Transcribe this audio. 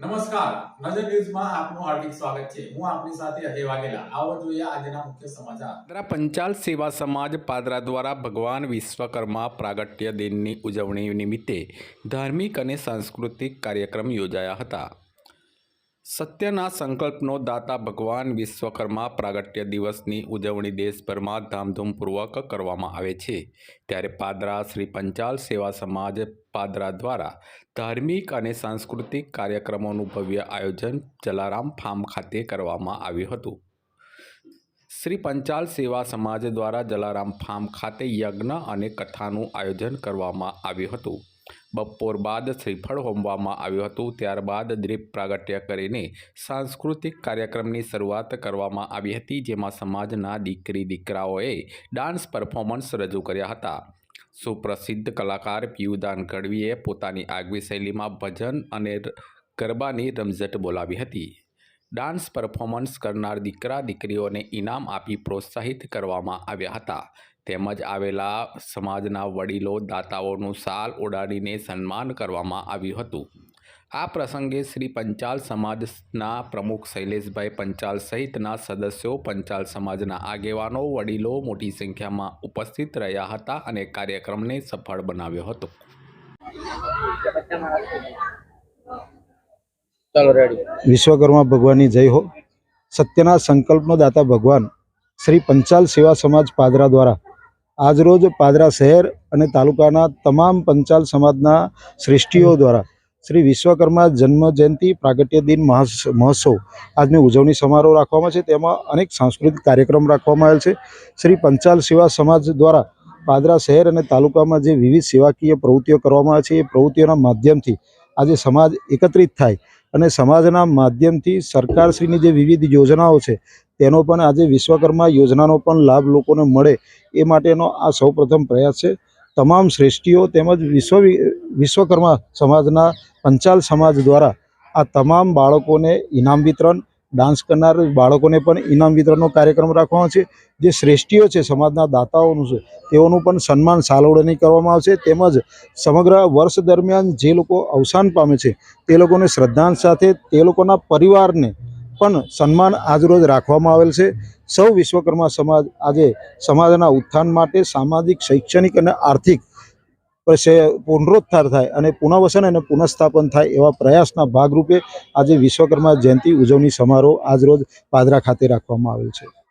નમસ્કાર. નજર ન્યૂઝમાં આપનું હાર્દિક સ્વાગત છે. હું આપની સાથે અજય વાઘેલા. આવો જોઈએ આજના મુખ્ય સમાચાર. પંચાલ સેવા સમાજ પાદરા દ્વારા ભગવાન વિશ્વકર્મા પ્રાગટ્ય દિનની ઉજવણી નિમિત્તે ધાર્મિક અને સાંસ્કૃતિક કાર્યક્રમ યોજાયા હતા. સત્યના સંકલ્પનો દાતા ભગવાન વિશ્વકર્મા પ્રાગટ્ય દિવસની ઉજવણી દેશભરમાં ધામધૂમપૂર્વક કરવામાં આવે છે. ત્યારે પાદરા શ્રી પંચાલ સેવા સમાજ પાદરા દ્વારા ધાર્મિક અને સાંસ્કૃતિક કાર્યક્રમોનું ભવ્ય આયોજન જલારામ ફાર્મ ખાતે કરવામાં આવ્યું હતું. શ્રી પંચાલ સેવા સમાજ દ્વારા જલારામ ફાર્મ ખાતે યજ્ઞ અને કથાનું આયોજન કરવામાં આવ્યું હતું. બપોર બાદ શ્રીફળ હોમવામાં આવ્યું હતું. ત્યારબાદ દ્રીપ પ્રાગટ્ય કરીને સાંસ્કૃતિક કાર્યક્રમની શરૂઆત કરવામાં આવી હતી, જેમાં સમાજના દીકરી દીકરાઓએ ડાન્સ પરફોર્મન્સ રજૂ કર્યા હતા. સુપ્રસિદ્ધ કલાકાર પિયુદાન ગઢવીએ પોતાની આગવી શૈલીમાં ભજન અને ગરબાની રમઝટ બોલાવી હતી. ડાન્સ પરફોર્મન્સ કરનાર દીકરા દીકરીઓને ઇનામ આપી પ્રોત્સાહિત કરવામાં આવ્યા હતા. તેમજ આવેલા સમાજના વડીલો દાતાઓનું સાલ ઓડાડીને સન્માન કરવામાં આવ્યું હતું. આ પ્રસંગે શ્રી પંચાલ સમાજના પ્રમુખ શૈલેષભાઈ પંચાલ સહિતના સદસ્યો પંચાલ સમાજના આગેવાનો વડીલો મોટી સંખ્યામાં ઉપસ્થિત રહ્યા હતા અને કાર્યક્રમને સફળ બનાવ્યો હતો. વિશ્વકર્મા ભગવાનની જય હો. સત્યના સંકલ્પનો દાતા ભગવાન શ્રી પંચાલ સેવા સમાજ પાદરા દ્વારા આજરોજ પાદરા શહેર અને તાલુકાના તમામ પંચાલ સમાજના શ્રેષ્ઠીઓ દ્વારા શ્રી વિશ્વકર્મા જન્મ જયંતિ પ્રાગટ્ય દિન મહોત્સવ આજની ઉજવણી સમારોહ રાખવામાં છે. તેમાં અનેક સાંસ્કૃતિક કાર્યક્રમ રાખવામાં આવેલ છે. શ્રી પંચાલ સેવા સમાજ દ્વારા પાદરા શહેર અને તાલુકામાં જે વિવિધ સેવાકીય પ્રવૃત્તિઓ કરવામાં આવે છે, એ પ્રવૃત્તિઓના માધ્યમથી આજે સમાજ એકત્રિત થાય અને સમાજના માધ્યમથી સરકારશ્રીની જે વિવિધ યોજનાઓ છે, તેનો પણ આજે વિશ્વકર્મા યોજનાનો પણ લાભ લોકોને મળે એ માટેનો આ સૌપ્રથમ પ્રયાસ છે. તમામ શ્રેષ્ઠીઓ તેમજ વિશ્વ વિશ્વકર્મા સમાજના પંચાલ સમાજ દ્વારા આ તમામ બાળકોને ઇનામ વિતરણ ડાન્સ કરનાર બાળકોને પણ ઇનામ વિતરણનો કાર્યક્રમ રાખવાનો છે. જે શ્રેષ્ઠીઓ છે સમાજના દાતાઓનું છે, તેઓનું પણ સન્માન સાલવડની કરવામાં આવશે. તેમજ સમગ્ર વર્ષ દરમિયાન જે લોકો અવસાન પામે છે, તે લોકોને શ્રદ્ધાંત સાથે તે લોકોના પરિવારને પણ સન્માન આજરોજ રાખવામાં આવેલ છે. સૌ વિશ્વકર્મા સમાજ આજે સમાજના ઉત્થાન માટે સામાજિક, શૈક્ષણિક અને આર્થિક પુનરોત્થાન થાય અને પુનઃવસન અને પુનઃસ્થાપન થાય એવા પ્રયાસના ભાગરૂપે આજે વિશ્વકર્મા જયંતિ ઉજવણી સમારોહ આજરોજ પાદરા ખાતે રાખવામાં આવેલ છે.